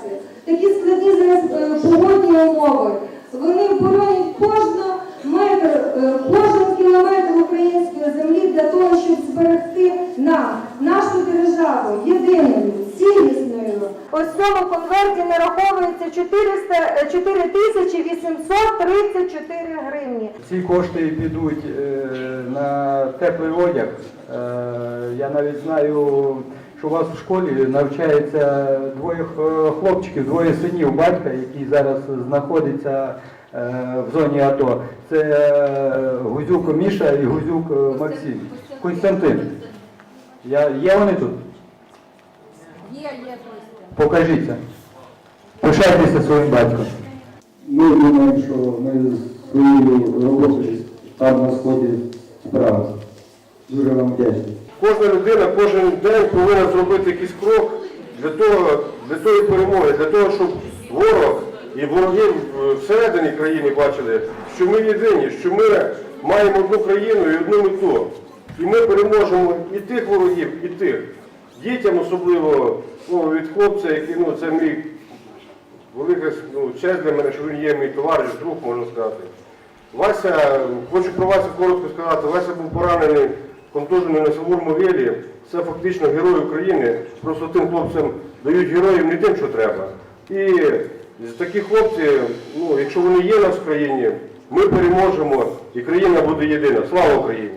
праці, такі складні зараз е, погодні умови. Вони боронять кожен метр, е, кожен кілометр української землі для того, щоб зберегти нам, нашу державу, єдиною, цілісною. Ось цьому конверті нараховується 400, 4 е, тисячі 834 гривні. Ці кошти підуть на теплий одяг. Я навіть знаю що у вас в школі навчається двоє хлопчиків, двоє синів батька, які зараз знаходяться е, в зоні АТО. Це е, Гузюк Міша і Гузюк е, Максим. Константин. Я, є вони тут? Є, є Костя. Покажіться. Пишайтеся своїм батьком. Ми думаємо, що ми своєю роботою там на сході справи. Дуже вам вдячні. Кожна людина кожен день повинна зробити якийсь крок для того, для тої перемоги, для того, щоб ворог і вороги всередині країни бачили, що ми єдині, що ми маємо одну країну і одну мету. І ми переможемо і тих ворогів, і тих. Дітям особливо ну, від хлопця, який ну, це мій велика ну, честь для мене, що він є мій товариш, друг, можна сказати. Вася, хочу про Васю коротко сказати, Вася був поранений, контужений на Савур-Могилі. Це фактично герой України. Просто тим хлопцям дають героїв не тим, що треба. І такі хлопці, ну, якщо вони є в нас в країні, ми переможемо і країна буде єдина. Слава Україні!